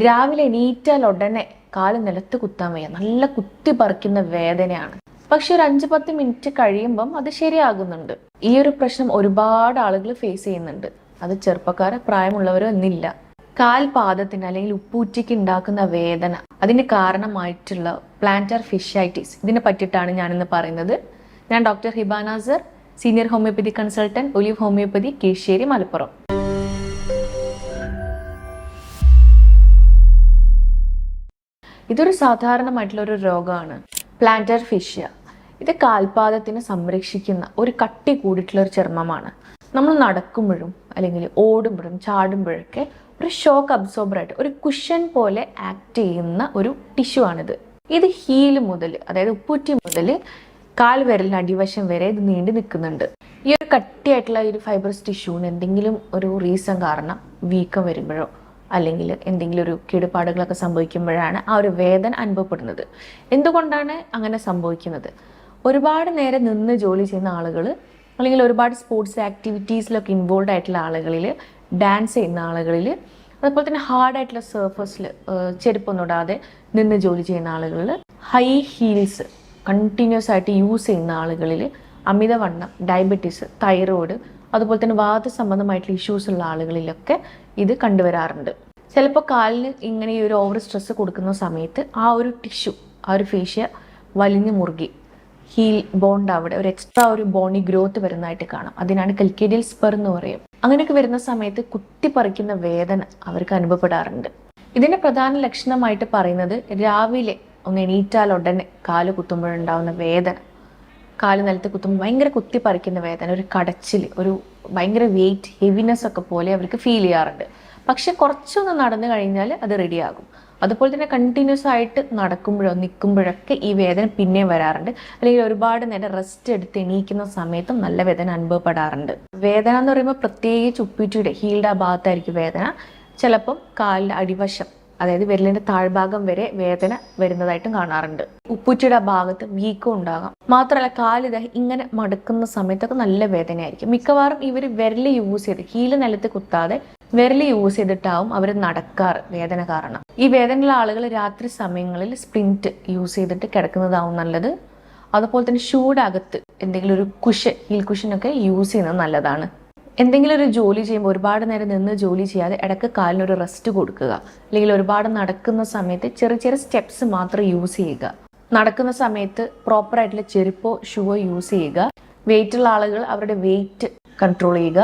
രാവിലെ എണീറ്റാൽ ഉടനെ കാൽ നിലത്ത് കുത്താൻ വയ്യ. നല്ല കുത്തി പറിക്കുന്ന വേദനയാണ്. പക്ഷെ ഒരു അഞ്ച് പത്ത് മിനിറ്റ് കഴിയുമ്പം അത് ശരിയാകുന്നുണ്ട്. ഈ ഒരു പ്രശ്നം ഒരുപാട് ആളുകൾ ഫേസ് ചെയ്യുന്നുണ്ട്. അത് ചെറുപ്പക്കാരെ പ്രായമുള്ളവരോ എന്നില്ല. കാൽപാദത്തിന് അല്ലെങ്കിൽ ഉപ്പൂറ്റിക്ക് ഉണ്ടാക്കുന്ന വേദന അതിന് കാരണമായിട്ടുള്ള പ്ലാന്റർ ഫിഷൈറ്റിസ് ഇതിനെ പറ്റിയിട്ടാണ് ഞാനിന്ന് പറയുന്നത്. ഞാൻ doctor Hiba Nasar senior homoeopathy consultant Olive homoeopathy Kizhissery Malappuram. ഇതൊരു സാധാരണമായിട്ടുള്ള ഒരു രോഗമാണ്. പ്ലാന്റർ ഫിഷ്യ ഇത് കാൽപാദത്തിന് സംരക്ഷിക്കുന്ന ഒരു കട്ടി കൂടിയിട്ടുള്ള ഒരു ചർമ്മമാണ്. നമ്മൾ നടക്കുമ്പോഴും അല്ലെങ്കിൽ ഓടുമ്പോഴും ചാടുമ്പോഴൊക്കെ ഒരു ഷോക്ക് അബ്സോർബറായിട്ട് ഒരു കുഷൻ പോലെ ആക്ട് ചെയ്യുന്ന ഒരു ടിഷ്യു ആണിത്. ഇത് ഹീൽ മുതൽ അതായത് ഉപ്പൂറ്റി മുതൽ കാൽ വിരലിന് അടിവശം വരെ ഇത് നീണ്ടു നിൽക്കുന്നുണ്ട്. ഈ ഒരു കട്ടിയായിട്ടുള്ള ഒരു ഫൈബ്രസ് ടിഷ്യൂവിന് എന്തെങ്കിലും ഒരു റീസൺ കാരണം വീക്കം വരുമ്പോഴോ അല്ലെങ്കിൽ എന്തെങ്കിലും ഒരു കേടുപാടുകളൊക്കെ സംഭവിക്കുമ്പോഴാണ് ആ ഒരു വേദന അനുഭവപ്പെടുന്നത്. എന്തുകൊണ്ടാണ് അങ്ങനെ സംഭവിക്കുന്നത്? ഒരുപാട് നേരം നിന്ന് ജോലി ചെയ്യുന്ന ആളുകൾ അല്ലെങ്കിൽ ഒരുപാട് സ്പോർട്സ് ആക്ടിവിറ്റീസിലൊക്കെ ഇൻവോൾവ് ആയിട്ടുള്ള ആളുകളിൽ ഡാൻസ് ചെയ്യുന്ന ആളുകളിൽ അതുപോലെ തന്നെ ഹാർഡായിട്ടുള്ള സർഫസിൽ ചെരുപ്പൊന്നും ഇടാതെ നിന്ന് ജോലി ചെയ്യുന്ന ആളുകളിൽ ഹൈ ഹീൽസ് കണ്ടിന്യൂസ് ആയിട്ട് യൂസ് ചെയ്യുന്ന ആളുകളിൽ അമിതവണ്ണം ഡയബറ്റീസ് തൈറോയ്ഡ് അതുപോലെ തന്നെ വാദ സംബന്ധമായിട്ടുള്ള ഇഷ്യൂസ് ഉള്ള ആളുകളിലൊക്കെ ഇത് കണ്ടുവരാറുണ്ട്. ചിലപ്പോൾ കാലിന് ഇങ്ങനെ ഒരു ഓവർ സ്ട്രെസ് കൊടുക്കുന്ന സമയത്ത് ആ ഒരു ടിഷ്യൂ ആ ഒരു ഫേഷ്യ വലിഞ്ഞു മുറുകി. ഹീൽ ബോണ്ട് അവിടെ ഒരു എക്സ്ട്രാ ഒരു ബോണി ഗ്രോത്ത് വരുന്നതായിട്ട് കാണാം. അതിനാണ് കൽക്കേഡിയൽ സ്പെർ എന്ന് പറയും. അങ്ങനെയൊക്കെ വരുന്ന സമയത്ത് കുത്തിപ്പറിക്കുന്ന വേദന അവർക്ക് അനുഭവപ്പെടാറുണ്ട്. ഇതിന്റെ പ്രധാന ലക്ഷണമായിട്ട് പറയുന്നത് രാവിലെ ഒന്ന് എണീറ്റാൽ ഉടനെ കാൽ കുത്തുമ്പോഴുണ്ടാവുന്ന വേദന. കാൽ നിലത്ത് കുത്തുമ്പോൾ ഭയങ്കര കുത്തി പറിക്കുന്ന വേദന ഒരു കടച്ചിൽ ഒരു ഭയങ്കര വെയിറ്റ് ഹെവിനെസ് ഒക്കെ പോലെ അവർക്ക് ഫീൽ ചെയ്യാറുണ്ട്. പക്ഷെ കുറച്ചൊന്ന് നടന്നു കഴിഞ്ഞാൽ അത് റെഡിയാകും അതുപോലെ തന്നെ കണ്ടിന്യൂസ് ആയിട്ട് നടക്കുമ്പോഴോ നിൽക്കുമ്പോഴൊക്കെ ഈ വേദന പിന്നെയും വരാറുണ്ട്. അല്ലെങ്കിൽ ഒരുപാട് നേരം റെസ്റ്റ് എടുത്ത് എണീക്കുന്ന സമയത്തും നല്ല വേദന അനുഭവപ്പെടാറുണ്ട്. വേദന എന്ന് പറയുമ്പോൾ പ്രത്യേകിച്ച് ഉപ്പിറ്റിയുടെ ഹീൽഡ് ആ ഭാഗത്തായിരിക്കും വേദന. ചിലപ്പം കാലിന്റെ അടിവശം അതായത് വിരലിന്റെ താഴ്ഭാഗം വരെ വേദന വരുന്നതായിട്ടും കാണാറുണ്ട്. ഉപ്പുറ്റിയുടെ ഭാഗത്ത് വീക്കം ഉണ്ടാകാം. മാത്രമല്ല കാലിത ഇങ്ങനെ മടുക്കുന്ന സമയത്തൊക്കെ നല്ല വേദനയായിരിക്കും. മിക്കവാറും ഇവർ വിരൽ യൂസ് ചെയ്ത് ഹീൽ നിലത്ത് കുത്താതെ വിരൽ യൂസ് ചെയ്തിട്ടാവും അവർ നടക്കാറ് വേദന കാരണം. ഈ വേദനയുള്ള ആളുകൾ രാത്രി സമയങ്ങളിൽ സ്പ്രിന്റ് യൂസ് ചെയ്തിട്ട് കിടക്കുന്നതാവും നല്ലത്. അതുപോലെ തന്നെ ഷൂടകത്ത് എന്തെങ്കിലും ഒരു കുഷൻ ഹീൽ കുഷനൊക്കെ യൂസ് ചെയ്യുന്നത് നല്ലതാണ്. എന്തെങ്കിലും ഒരു ജോലി ചെയ്യുമ്പോൾ ഒരുപാട് നേരം നിന്ന് ജോലി ചെയ്യാതെ ഇടയ്ക്ക് കാലിനൊരു റെസ്റ്റ് കൊടുക്കുക. അല്ലെങ്കിൽ ഒരുപാട് നടക്കുന്ന സമയത്ത് ചെറിയ ചെറിയ സ്റ്റെപ്സ് മാത്രം യൂസ് ചെയ്യുക. നടക്കുന്ന സമയത്ത് പ്രോപ്പർ ആയിട്ടുള്ള ചെരുപ്പോ ഷൂവോ യൂസ് ചെയ്യുക. വെയിറ്റ് ഉള്ള ആളുകൾ അവരുടെ വെയിറ്റ് കൺട്രോൾ ചെയ്യുക.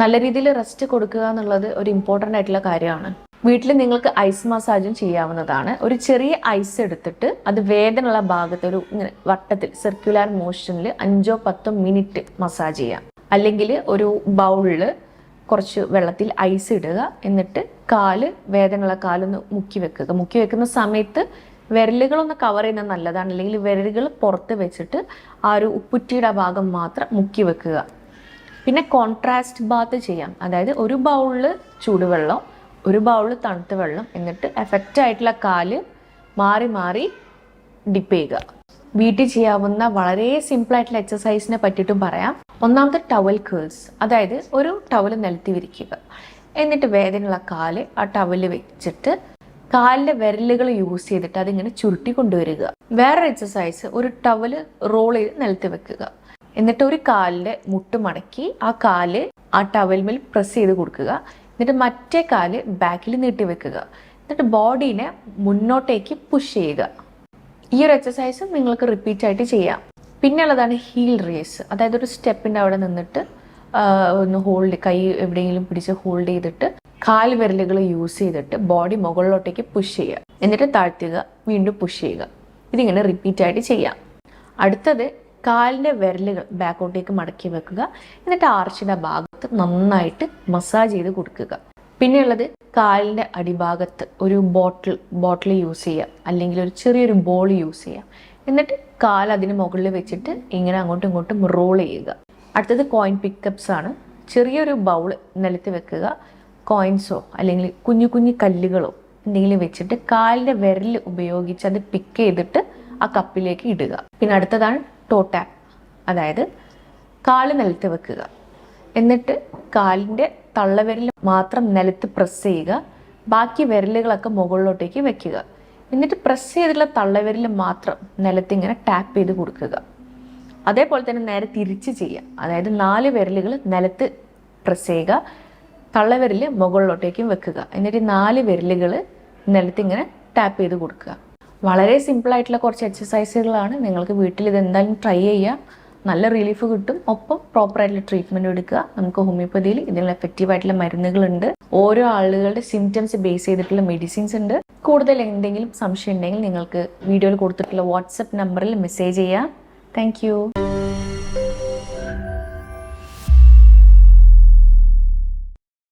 നല്ല രീതിയിൽ റെസ്റ്റ് കൊടുക്കുക എന്നുള്ളത് ഒരു ഇമ്പോർട്ടന്റ് ആയിട്ടുള്ള കാര്യമാണ്. വീട്ടിൽ നിങ്ങൾക്ക് ഐസ് മസാജും ചെയ്യാവുന്നതാണ്. ഒരു ചെറിയ ഐസ് എടുത്തിട്ട് അത് വേദനയുള്ള ഭാഗത്ത് ഒരു ഇങ്ങനെ വട്ടത്തിൽ സർക്കുലർ മോഷനിൽ അഞ്ചോ പത്തോ മിനിറ്റ് മസാജ് ചെയ്യാം അല്ലെങ്കിൽ ഒരു ബൗളിൽ കുറച്ച് വെള്ളത്തിൽ ഐസ് ഇടുക. എന്നിട്ട് കാൽ വേദനയുള്ള കാലൊന്ന് മുക്കി വെക്കുക. മുക്കി വെക്കുന്ന സമയത്ത് വിരലുകളൊന്ന് കവർ ചെയ്യുന്നത് നല്ലതാണ്. അല്ലെങ്കിൽ വിരലുകൾ പുറത്ത് വെച്ചിട്ട് ആ ഒരു ഉപ്പുറ്റിയുടെ ഭാഗം മാത്രം മുക്കി വെക്കുക. പിന്നെ കോൺട്രാസ്റ്റ് ബാത്ത് ചെയ്യാം. അതായത് ഒരു ബൗളിൽ ചൂടുവെള്ളം ഒരു ബൗളിൽ തണുത്ത വെള്ളം എന്നിട്ട് എഫക്റ്റ് ആയിട്ടുള്ള കാൽ മാറി മാറി ഡിപ്പ് ചെയ്യുക. വീട്ടിൽ ചെയ്യാവുന്ന വളരെ സിമ്പിൾ ആയിട്ടുള്ള എക്സസൈസിനെ പറ്റിയിട്ടും പറയാം. ഒന്നാമത്തെ ടവൽ കേൾസ് അതായത് ഒരു ടവൽ നിലത്തി വിരിക്കുക. എന്നിട്ട് വേദനയുള്ള കാൽ ആ ടവൽ വെച്ചിട്ട് കാലിന്റെ വിരലുകൾ യൂസ് ചെയ്തിട്ട് അതിങ്ങനെ ചുരുട്ടി കൊണ്ടുവരിക. വേറൊരു എക്സസൈസ് ഒരു ടവൽ റോൾ ചെയ്ത് നിലത്ത് വെക്കുക. എന്നിട്ട് ഒരു കാലിന്റെ മുട്ട് മടക്കി ആ കാൽ ആ ടവൽമേൽ പ്രസ് ചെയ്ത് കൊടുക്കുക. എന്നിട്ട് മറ്റേ കാൽ ബാക്കിൽ നീട്ടി വെക്കുക. എന്നിട്ട് ബോഡീനെ മുന്നോട്ടേക്ക് പുഷ് ചെയ്യുക. ഈ ഒരു എക്സസൈസും നിങ്ങൾക്ക് റിപ്പീറ്റ് ആയിട്ട് ചെയ്യാം. പിന്നെ ഉള്ളതാണ് ഹീൽ റേസ് അതായത് ഒരു സ്റ്റെപ്പിന്റെ അവിടെ നിന്നിട്ട് ഒന്ന് ഹോൾഡ് കൈ എവിടെയെങ്കിലും പിടിച്ച് ഹോൾഡ് ചെയ്തിട്ട് കാൽ വിരലുകൾ യൂസ് ചെയ്തിട്ട് ബോഡി മുകളിലോട്ടേക്ക് പുഷ് ചെയ്യുക. എന്നിട്ട് താഴ്ത്തുക വീണ്ടും പുഷ് ചെയ്യുക. ഇതിങ്ങനെ റിപ്പീറ്റ് ആയിട്ട് ചെയ്യാം. അടുത്തത് കാലിന്റെ വിരലുകൾ ബാക്കോട്ടേക്ക് മടക്കി വെക്കുക. എന്നിട്ട് ആർച്ചിന്റെ ഭാഗത്ത് നന്നായിട്ട് മസാജ് ചെയ്ത് കൊടുക്കുക. പിന്നെയുള്ളത് കാലിന്റെ അടിഭാഗത്ത് ഒരു ബോട്ടിൽ ബോട്ടിൽ യൂസ് ചെയ്യുക. അല്ലെങ്കിൽ ഒരു ചെറിയൊരു ബോൾ യൂസ് ചെയ്യുക എന്നിട്ട് കാൽ അതിന് മുകളിൽ വെച്ചിട്ട് ഇങ്ങനെ അങ്ങോട്ടും ഇങ്ങോട്ടും റോൾ ചെയ്യുക. അടുത്തത് കോയിൻ പിക്കപ്സ് ആണ്. ചെറിയൊരു ബൗൾ നിലത്ത് വെക്കുക. കോയിൻസോ അല്ലെങ്കിൽ കുഞ്ഞു കുഞ്ഞു കല്ലുകളോ എന്തെങ്കിലും വെച്ചിട്ട് കാലിന്റെ വിരൽ ഉപയോഗിച്ച് അത് പിക്ക് ചെയ്തിട്ട് ആ കപ്പിലേക്ക് ഇടുക. പിന്നെ അടുത്തതാണ് ടോ ടാപ്പ് അതായത് കാൽ നിലത്ത് വെക്കുക. എന്നിട്ട് കാലിന്റെ തള്ളവിരൽ മാത്രം നിലത്ത് പ്രസ് ചെയ്യുക. ബാക്കി വിരലുകളൊക്കെ മുകളിലോട്ടേക്ക് വെക്കുക. എന്നിട്ട് പ്രസ് ചെയ്തിട്ടുള്ള തള്ളവിരൽ മാത്രം നിലത്ത് ഇങ്ങനെ ടാപ്പ് ചെയ്ത് കൊടുക്കുക. അതേപോലെ തന്നെ നേരെ തിരിച്ച് ചെയ്യുക. അതായത് നാല് വിരലുകൾ നിലത്ത് പ്രസ് ചെയ്യുക. തള്ളവിരൽ മുകളിലോട്ടേക്കും വെക്കുക. എന്നിട്ട് നാല് വിരലുകൾ നിലത്ത് ഇങ്ങനെ ടാപ്പ് ചെയ്ത് കൊടുക്കുക. വളരെ സിമ്പിൾ ആയിട്ടുള്ള കുറച്ച് എക്സസൈസുകളാണ് നിങ്ങൾക്ക് വീട്ടിൽ ഇത് എന്തായാലും ട്രൈ ചെയ്യാം. നല്ല റിലീഫ് കിട്ടും. ഒപ്പം പ്രോപ്പർ ആയിട്ടുള്ള ട്രീറ്റ്മെന്റ് എടുക്കുക. നമുക്ക് ഹോമിയോപ്പതിയിൽ ഇതിനുള്ള എഫക്റ്റീവ് ആയിട്ടുള്ള മരുന്നുകളുണ്ട്. ഓരോ ആളുകളുടെ സിംറ്റംസ് ബേസ് ചെയ്തിട്ടുള്ള മെഡിസിൻസ് ഉണ്ട്. കൂടുതൽ എന്തെങ്കിലും സംശയം ഉണ്ടെങ്കിൽ നിങ്ങൾക്ക് വീഡിയോയിൽ കൊടുത്തിട്ടുള്ള വാട്സപ്പ് നമ്പറിൽ മെസ്സേജ് ചെയ്യാം. താങ്ക്